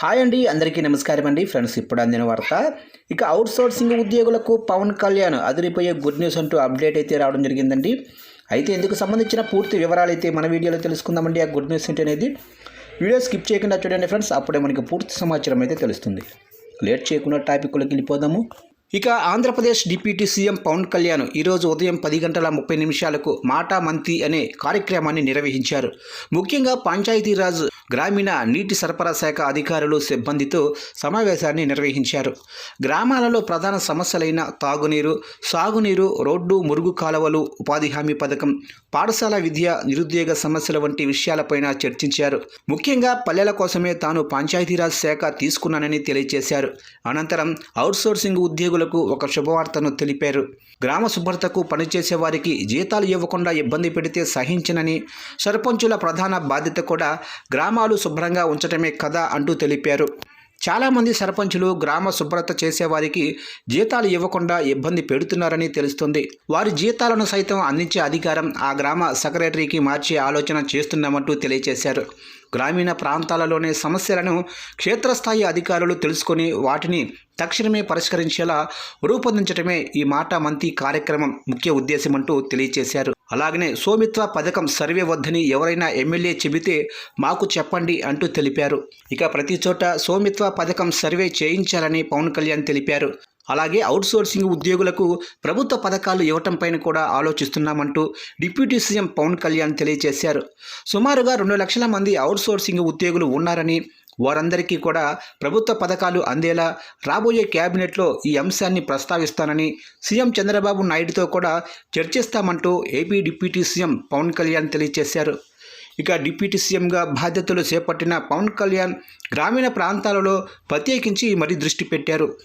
Hi అండి అందరికీ నమస్కారం అండి. ఫ్రెండ్స్ ఇప్పుడు అందిన వార్త. ఇక అవుట్ సోర్సింగ్ ఉద్యోగులకు పవన్ కళ్యాణ్ అదిరిపోయే గుడ్ న్యూస్ అంటూ అప్డేట్ అయితే రావడం జరిగిందండి. అయితే ఇందుకు సంబంధించిన పూర్తి వివరాలు అయితే మన వీడియోలో తెలుసుకుందామండి. ఆ గుడ్ న్యూస్ ఏంటి అనేది వీడియో స్కిప్ చేయకుండా చూడండి ఫ్రెండ్స్. అప్పుడే మనకి పూర్తి సమాచారం అయితే తెలుస్తుంది. లేట్ చేయకుండా టాపిక్లోకి వెళ్ళిపోదాము. ఇక ఆంధ్రప్రదేశ్ డిప్యూటీ సీఎం పవన్ కళ్యాణ్ ఈరోజు ఉదయం పది గంటల ముప్పై నిమిషాలకు మాటా మంతి అనే కార్యక్రమాన్ని నిర్వహించారు. ముఖ్యంగా పంచాయతీరాజ్ గ్రామీణ నీటి సరఫరా శాఖ అధికారులు సిబ్బందితో సమావేశాన్ని నిర్వహించారు. గ్రామాలలో ప్రధాన సమస్యలైన తాగునీరు సాగునీరు రోడ్డు మురుగు కాలువలు ఉపాధి హామీ పథకం పాఠశాల విద్య నిరుద్యోగ సమస్యల వంటి విషయాలపైన చర్చించారు. ముఖ్యంగా పల్లెల కోసమే తాను పంచాయతీరాజ్ శాఖ తీసుకున్నానని తెలియజేశారు. అనంతరం అవుట్సోర్సింగ్ ఉద్యోగులకు ఒక శుభవార్తను తెలిపారు. గ్రామ శుభ్రతకు పనిచేసే వారికి జీతాలు ఇవ్వకుండా ఇబ్బంది పెడితే సహించనని సర్పంచుల ప్రధాన బాధ్యత కూడా గ్రామాలు శుభ్రంగా ఉంచటమే కదా అంటూ తెలిపారు. చాలామంది సర్పంచులు గ్రామ శుభ్రత చేసేవారికి జీతాలు ఇవ్వకుండా ఇబ్బంది పెడుతున్నారని తెలుస్తుంది. వారి జీతాలను సైతం అందించే అధికారం ఆ గ్రామ సెక్రటరీకి మార్చే ఆలోచన చేస్తున్నామంటూ తెలియజేశారు. గ్రామీణ ప్రాంతాలలోని సమస్యలను క్షేత్రస్థాయి అధికారులు తెలుసుకొని వాటిని తక్షణమే పరిష్కరించేలా రూపొందించడమే ఈ మాట మంతి కార్యక్రమం ముఖ్య ఉద్దేశమంటూ తెలియజేశారు. అలాగనే సోమిత్వ పథకం సర్వే వద్దని ఎవరైనా ఎమ్మెల్యే చెబితే మాకు చెప్పండి అంటూ తెలిపారు. ఇక ప్రతి చోట సోమిత్వ పథకం సర్వే చేయించాలని పవన్ కళ్యాణ్ తెలిపారు. అలాగే అవుట్సోర్సింగ్ ఉద్యోగులకు ప్రభుత్వ పథకాలు ఇవ్వటం పైన కూడా ఆలోచిస్తున్నామంటూ డిప్యూటీ సీఎం పవన్ కళ్యాణ్ తెలియజేశారు. సుమారుగా రెండు లక్షల మంది అవుట్సోర్సింగ్ ఉద్యోగులు ఉన్నారని వారందరికీ కూడా ప్రభుత్వ పథకాలు అందేలా రాబోయే కేబినెట్లో ఈ అంశాన్ని ప్రస్తావిస్తానని సీఎం చంద్రబాబు నాయుడుతో కూడా చర్చిస్తామంటూ AP deputy CM Pawan Kalyan తెలియజేశారు. ఇక డిప్యూటీ సీఎంగా బాధ్యతలు చేపట్టిన పవన్ కళ్యాణ్ గ్రామీణ ప్రాంతాలలో ప్రత్యేకించి మరి దృష్టి పెట్టారు.